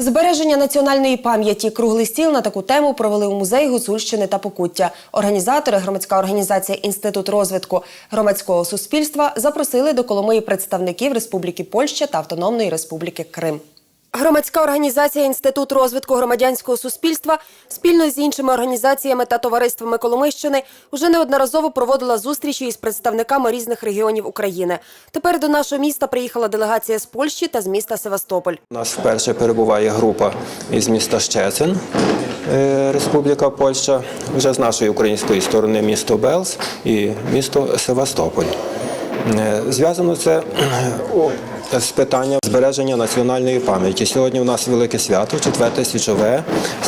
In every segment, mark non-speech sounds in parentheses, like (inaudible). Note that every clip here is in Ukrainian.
Збереження національної пам'яті круглий стіл на таку тему провели у музеї Гуцульщини та Покуття. Організатори, громадська організація Інститут розвитку громадського суспільства запросили до Коломиї представників Республіки Польща та Автономної Республіки Крим. Громадська організація Інститут розвитку громадянського суспільства спільно з іншими організаціями та товариствами Коломийщини вже неодноразово проводила зустрічі із представниками різних регіонів України. Тепер до нашого міста приїхала делегація з Польщі та з міста Севастополь. У нас вперше перебуває група із міста Щецин, Республіка Польща, вже з нашої української сторони місто Белз і місто Севастополь. Е, Зв'язано це е, з питанням збереження національної пам'яті. Сьогодні у нас велике свято, четверте свічове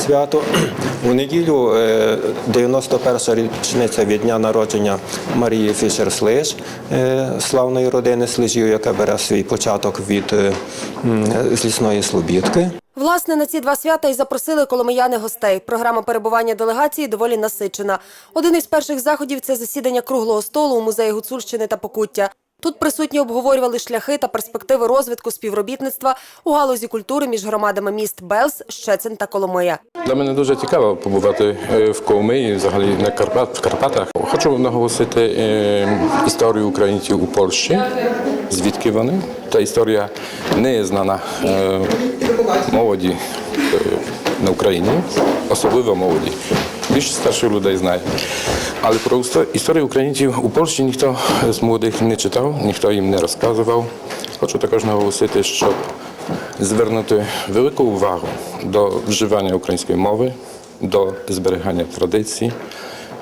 свято. (clears throat) У неділю е, 91-ша річниця від дня народження Марії Фішер-Слиж, е, славної родини Слижів, яка бере свій початок від е, м, з лісної Слобідки. Власне, на ці два свята і запросили коломияни гостей. Програма перебування делегації доволі насичена. Один із перших заходів це засідання круглого столу у музеї Гуцульщини та Покуття. Тут присутні обговорювали шляхи та перспективи розвитку співробітництва у галузі культури між громадами міст Белз, Щецин та Коломия. Для мене дуже цікаво побувати е, в Коломиї, взагалі на Карпат, в Карпатах. Хочу наголосити е, історію українців у Польщі, звідки вони. Та історія не знана е, молоді на Україні, особливо молоді. Більше старших людей знає. Але про істо- історію українців у Польщі ніхто з молодих не читав, ніхто їм не розказував. Хочу також наголосити, щоб звернути велику увагу до вживання української мови, до зберігання традицій,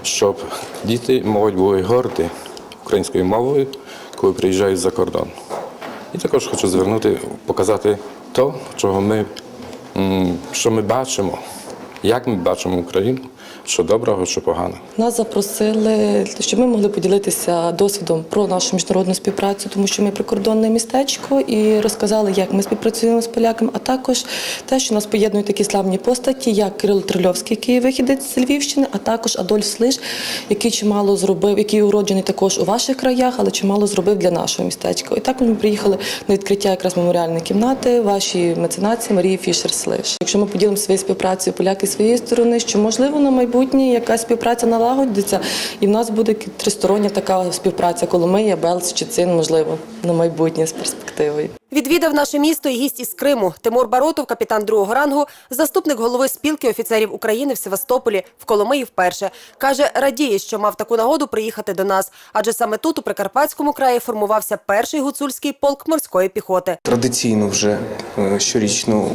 щоб діти молодь були горді українською мовою, коли приїжджають за кордон. І також хочу звернути, показати то, чого ми, що ми бачимо, як ми бачимо Україну, що доброго, що поганого. Нас запросили, щоб ми могли поділитися досвідом про нашу міжнародну співпрацю, тому що ми прикордонне містечко і розказали, як ми співпрацюємо з поляками, а також те, що нас поєднують такі славні постаті, як Кирило Трильовський, який вихідець з Львівщини, а також Адольф Слиж, який чимало зробив, який уроджений також у ваших краях, але чимало зробив для нашого містечка. І також ми приїхали на відкриття якраз меморіальної кімнати вашій меценаці Марії Фішер Слиж. Якщо ми поділимо свою співпрацю поляки своєї сторони, що можливо на майбутнє якась співпраця налагодиться, і в нас буде тристороння така співпраця Коломия, чи цин, можливо, на майбутнє з перспективою. Відвідав наше місто і гість із Криму. Тимур Баротов, капітан другого рангу, заступник голови спілки офіцерів України в Севастополі, в Коломиї вперше. Каже, радіє, що мав таку нагоду приїхати до нас, адже саме тут, у Прикарпатському краї, формувався перший гуцульський полк морської піхоти. Традиційно вже е, щорічно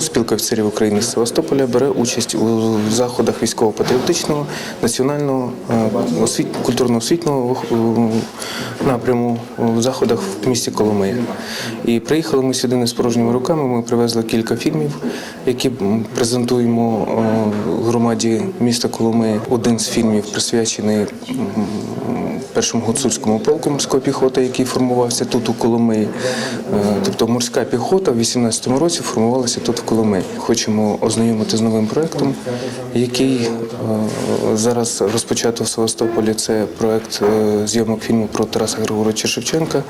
спілка офіцерів України з Севастополя бере участь у заходах військово-патріотичного національного е, освіт... культурно-освітнього напряму у заходах в місті Коломия. І приїхали ми сюди не з порожніми руками. Ми привезли кілька фільмів, які презентуємо е, громаді міста Коломи. Один з фільмів присвячений першому гуцульському полку морської піхоти, який формувався тут у Коломиї. Е, Тобто морська піхота в 18-му році формувалася тут в Коломиї. Хочемо ознайомити з новим проектом, який е, зараз розпочато в Севастополі. Це проект е, зйомок фільму про Тараса Григоровича Шевченка,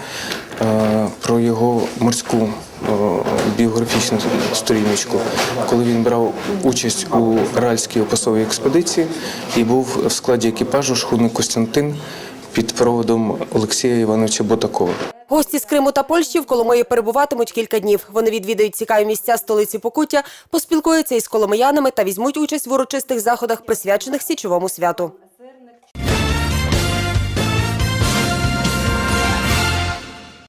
про його морську біографічну сторіночку, коли він брав участь у Ральській опасовій експедиції і був в складі екіпажу шхуни Костянтин під проводом Олексія Івановича Ботакова. Гості з Криму та Польщі в Коломиї перебуватимуть кілька днів. Вони відвідають цікаві місця столиці Покуття, поспілкуються із коломиянами та візьмуть участь в урочистих заходах, присвячених січовому святу.